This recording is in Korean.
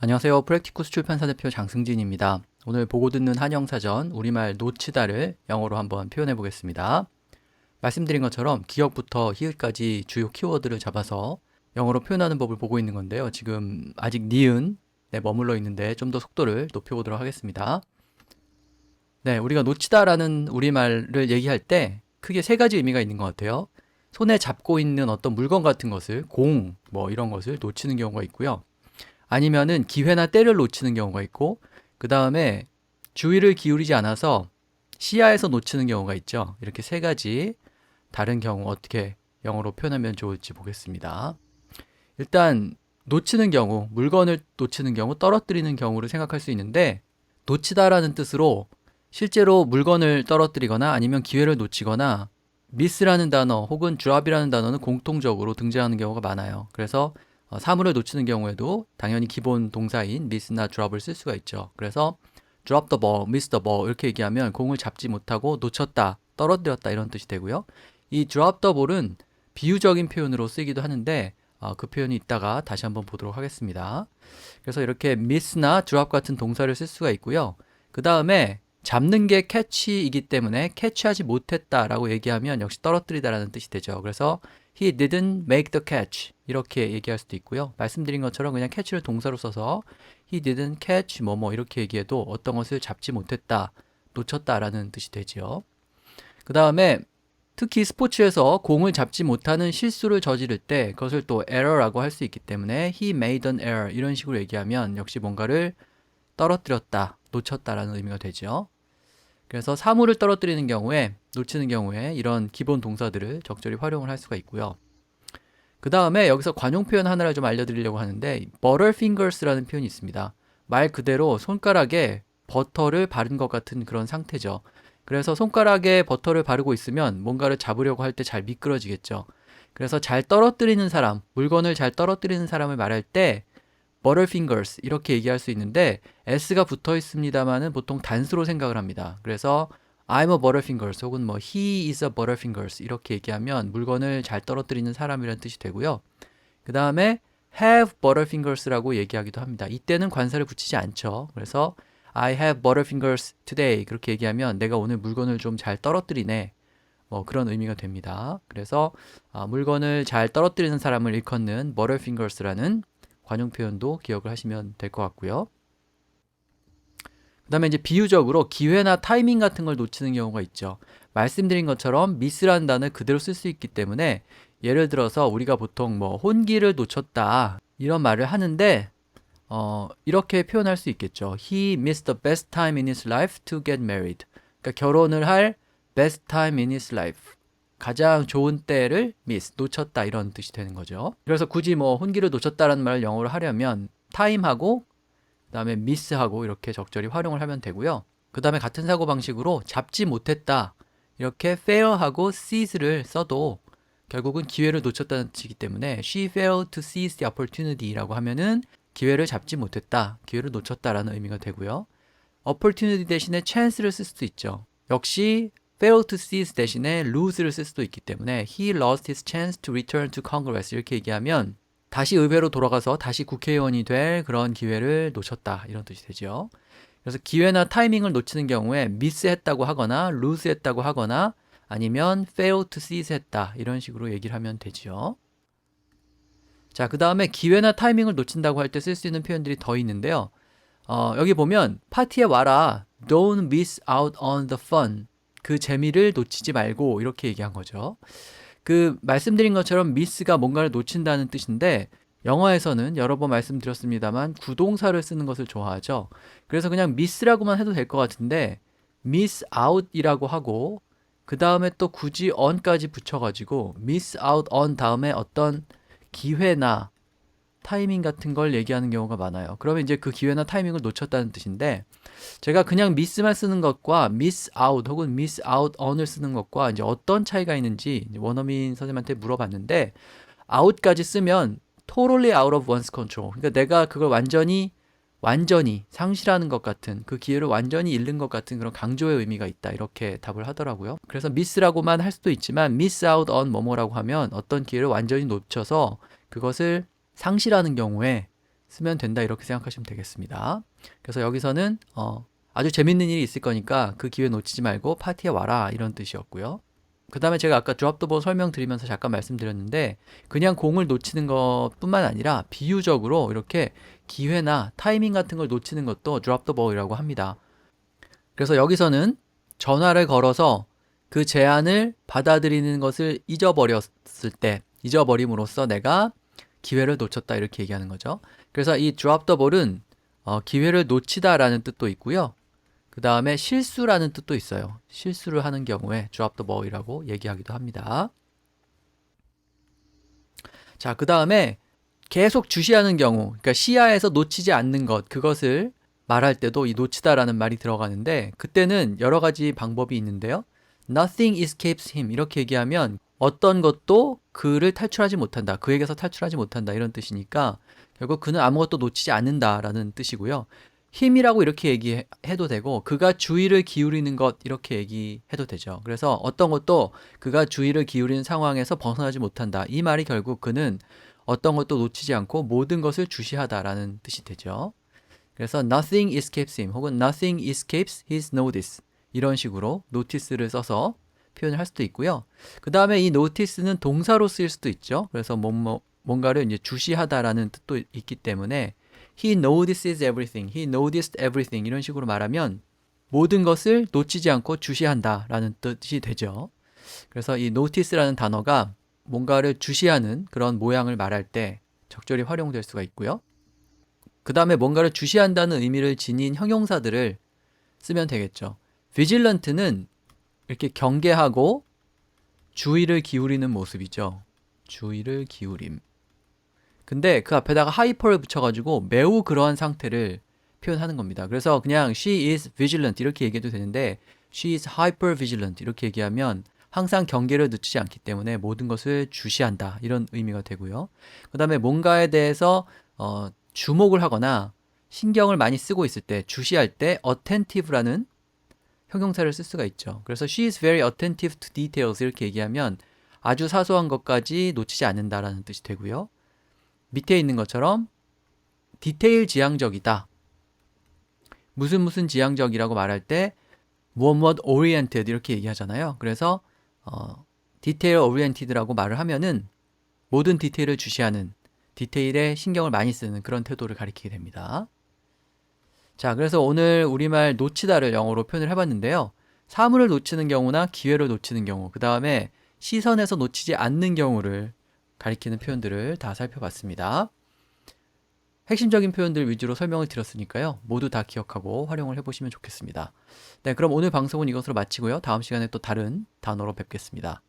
안녕하세요. 프랙티쿠스 출판사 대표 장승진입니다. 오늘 보고 듣는 한영사전 우리말 놓치다를 영어로 한번 표현해 보겠습니다. 말씀드린 것처럼 기억부터 히읗까지 주요 키워드를 잡아서 영어로 표현하는 법을 보고 있는 건데요. 지금 아직 니은 네, 머물러 있는데 좀 더 속도를 높여보도록 하겠습니다. 네, 우리가 놓치다라는 우리말을 얘기할 때 크게 세 가지 의미가 있는 것 같아요. 손에 잡고 있는 어떤 물건 같은 것을 공, 뭐 이런 것을 놓치는 경우가 있고요. 아니면은 기회나 때를 놓치는 경우가 있고 그 다음에 주의를 기울이지 않아서 시야에서 놓치는 경우가 있죠. 이렇게 세 가지 다른 경우 어떻게 영어로 표현하면 좋을지 보겠습니다. 일단 놓치는 경우, 물건을 놓치는 경우, 떨어뜨리는 경우를 생각할 수 있는데 놓치다라는 뜻으로 실제로 물건을 떨어뜨리거나 아니면 기회를 놓치거나 미스라는 단어 혹은 드랍이라는 단어는 공통적으로 등장하는 경우가 많아요. 그래서 어, 사물을 놓치는 경우에도 당연히 기본 동사인 miss나 drop을 쓸 수가 있죠. 그래서 drop the ball, miss the ball 이렇게 얘기하면 공을 잡지 못하고 놓쳤다, 떨어뜨렸다 이런 뜻이 되고요. 이 drop the ball은 비유적인 표현으로 쓰기도 하는데 어, 그 표현이 있다가 다시 한번 보도록 하겠습니다. 그래서 이렇게 miss나 drop 같은 동사를 쓸 수가 있고요. 그 다음에 잡는 게 캐치이기 때문에 캐치하지 못했다라고 얘기하면 역시 떨어뜨리다라는 뜻이 되죠. 그래서 he didn't make the catch 이렇게 얘기할 수도 있고요. 말씀드린 것처럼 그냥 catch를 동사로 써서 he didn't catch 뭐뭐 이렇게 얘기해도 어떤 것을 잡지 못했다, 놓쳤다라는 뜻이 되죠. 그 다음에 특히 스포츠에서 공을 잡지 못하는 실수를 저지를 때 그것을 또 error라고 할 수 있기 때문에 he made an error 이런 식으로 얘기하면 역시 뭔가를 떨어뜨렸다, 놓쳤다라는 의미가 되죠. 그래서 사물을 떨어뜨리는 경우에 놓치는 경우에 이런 기본 동사들을 적절히 활용을 할 수가 있고요. 그 다음에 여기서 관용 표현 하나를 좀 알려드리려고 하는데 butterfingers라는 표현이 있습니다. 말 그대로 손가락에 버터를 바른 것 같은 그런 상태죠. 그래서 손가락에 버터를 바르고 있으면 뭔가를 잡으려고 할 때 잘 미끄러지겠죠. 그래서 잘 떨어뜨리는 사람, 물건을 잘 떨어뜨리는 사람을 말할 때 butterfingers 이렇게 얘기할 수 있는데 s가 붙어 있습니다만은 보통 단수로 생각을 합니다. 그래서 I'm a butterfingers 혹은 뭐 he is a butterfingers 이렇게 얘기하면 물건을 잘 떨어뜨리는 사람이라는 뜻이 되고요. 그 다음에 have butterfingers라고 얘기하기도 합니다. 이때는 관사를 붙이지 않죠. 그래서 I have butterfingers today 그렇게 얘기하면 내가 오늘 물건을 좀 잘 떨어뜨리네. 뭐 그런 의미가 됩니다. 그래서 아, 물건을 잘 떨어뜨리는 사람을 일컫는 butterfingers라는 관용 표현도 기억을 하시면 될 것 같고요. 그 다음에 이제 비유적으로 기회나 타이밍 같은 걸 놓치는 경우가 있죠. 말씀드린 것처럼 미스라는 단어를 그대로 쓸 수 있기 때문에 예를 들어서 우리가 보통 뭐 혼기를 놓쳤다 이런 말을 하는데 어, 이렇게 표현할 수 있겠죠. He missed the best time in his life to get married. 그러니까 결혼을 할 best time in his life. 가장 좋은 때를 miss, 놓쳤다 이런 뜻이 되는 거죠. 그래서 굳이 뭐 혼기를 놓쳤다라는 말을 영어로 하려면 time하고 그다음에 miss하고 이렇게 적절히 활용을 하면 되고요. 그다음에 같은 사고 방식으로 잡지 못했다 이렇게 fail하고 seize를 써도 결국은 기회를 놓쳤다는 뜻이기 때문에 she failed to seize the opportunity라고 하면은 기회를 잡지 못했다, 기회를 놓쳤다라는 의미가 되고요. opportunity 대신에 chance를 쓸 수도 있죠. 역시 fail to seize 대신에 lose를 쓸 수도 있기 때문에 he lost his chance to return to Congress 이렇게 얘기하면 다시 의회로 돌아가서 다시 국회의원이 될 그런 기회를 놓쳤다 이런 뜻이 되죠. 그래서 기회나 타이밍을 놓치는 경우에 miss했다고 하거나 lose했다고 하거나 아니면 fail to seize 했다 이런 식으로 얘기를 하면 되죠. 자, 그 다음에 기회나 타이밍을 놓친다고 할 때 쓸 수 있는 표현들이 더 있는데요. 어, 여기 보면 파티에 와라. Don't miss out on the fun. 그 재미를 놓치지 말고 이렇게 얘기한 거죠. 그 말씀드린 것처럼 miss가 뭔가를 놓친다는 뜻인데 영어에서는 여러 번 말씀드렸습니다만 구동사를 쓰는 것을 좋아하죠. 그래서 그냥 miss라고만 해도 될 것 같은데 miss out이라고 하고 그 다음에 또 굳이 on까지 붙여가지고 miss out on 다음에 어떤 기회나 타이밍 같은 걸 얘기하는 경우가 많아요. 그러면 이제 그 기회나 타이밍을 놓쳤다는 뜻인데 제가 그냥 miss만 쓰는 것과 miss out 혹은 miss out on을 쓰는 것과 이제 어떤 차이가 있는지 원어민 선생님한테 물어봤는데 out까지 쓰면 totally out of one's control. 그러니까 내가 그걸 완전히 완전히 상실하는 것 같은 그 기회를 완전히 잃는 것 같은 그런 강조의 의미가 있다 이렇게 답을 하더라고요. 그래서 miss라고만 할 수도 있지만 miss out on 뭐뭐라고 하면 어떤 기회를 완전히 놓쳐서 그것을 상실하는 경우에 쓰면 된다 이렇게 생각하시면 되겠습니다. 그래서 여기서는 어, 아주 재밌는 일이 있을 거니까 그 기회 놓치지 말고 파티에 와라 이런 뜻이었고요. 그 다음에 제가 아까 드랍 더볼 설명드리면서 잠깐 말씀드렸는데 그냥 공을 놓치는 것뿐만 아니라 비유적으로 이렇게 기회나 타이밍 같은 걸 놓치는 것도 드랍 더 볼이라고 합니다. 그래서 여기서는 전화를 걸어서 그 제안을 받아들이는 것을 잊어버렸을 때 잊어버림으로써 내가 기회를 놓쳤다 이렇게 얘기하는 거죠. 그래서 이 drop the ball은 어, 기회를 놓치다라는 뜻도 있고요. 그 다음에 실수라는 뜻도 있어요. 실수를 하는 경우에 drop the ball이라고 얘기하기도 합니다. 자, 그 다음에 계속 주시하는 경우, 그러니까 시야에서 놓치지 않는 것, 그것을 말할 때도 이 놓치다라는 말이 들어가는데 그때는 여러 가지 방법이 있는데요. Nothing escapes him 이렇게 얘기하면 어떤 것도 그를 탈출하지 못한다. 그에게서 탈출하지 못한다. 이런 뜻이니까 결국 그는 아무것도 놓치지 않는다라는 뜻이고요. 힘이라고 이렇게 얘기해도 되고 그가 주의를 기울이는 것 이렇게 얘기해도 되죠. 그래서 어떤 것도 그가 주의를 기울이는 상황에서 벗어나지 못한다. 이 말이 결국 그는 어떤 것도 놓치지 않고 모든 것을 주시하다라는 뜻이 되죠. 그래서 nothing escapes him 혹은 nothing escapes his notice 이런 식으로 notice를 써서 표현을 할 수도 있고요. 그 다음에 이 notice는 동사로 쓰일 수도 있죠. 그래서 뭐, 뭐, 뭔가를 이제 주시하다라는 뜻도 있기 때문에 he notices everything, he noticed everything 이런 식으로 말하면 모든 것을 놓치지 않고 주시한다라는 뜻이 되죠. 그래서 이 notice라는 단어가 뭔가를 주시하는 그런 모양을 말할 때 적절히 활용될 수가 있고요. 그 다음에 뭔가를 주시한다는 의미를 지닌 형용사들을 쓰면 되겠죠. vigilant는 이렇게 경계하고 주의를 기울이는 모습이죠. 주의를 기울임. 근데 그 앞에다가 하이퍼를 붙여가지고 매우 그러한 상태를 표현하는 겁니다. 그래서 그냥 she is vigilant 이렇게 얘기해도 되는데 she is hyper vigilant 이렇게 얘기하면 항상 경계를 늦추지 않기 때문에 모든 것을 주시한다 이런 의미가 되고요. 그 다음에 뭔가에 대해서 어, 주목을 하거나 신경을 많이 쓰고 있을 때 주시할 때 attentive라는 형용사를 쓸 수가 있죠. 그래서 she is very attentive to details 이렇게 얘기하면 아주 사소한 것까지 놓치지 않는다라는 뜻이 되고요. 밑에 있는 것처럼 디테일 지향적이다. 무슨 무슨 지향적이라고 말할 때 무엇 무엇 oriented 이렇게 얘기하잖아요. 그래서 어, 디테일 oriented라고 말을 하면은 모든 디테일을 주시하는 디테일에 신경을 많이 쓰는 그런 태도를 가리키게 됩니다. 자, 그래서 오늘 우리말 놓치다를 영어로 표현을 해봤는데요. 사물을 놓치는 경우나 기회를 놓치는 경우, 그 다음에 시선에서 놓치지 않는 경우를 가리키는 표현들을 다 살펴봤습니다. 핵심적인 표현들 위주로 설명을 드렸으니까요. 모두 다 기억하고 활용을 해보시면 좋겠습니다. 네, 그럼 오늘 방송은 이것으로 마치고요. 다음 시간에 또 다른 단어로 뵙겠습니다.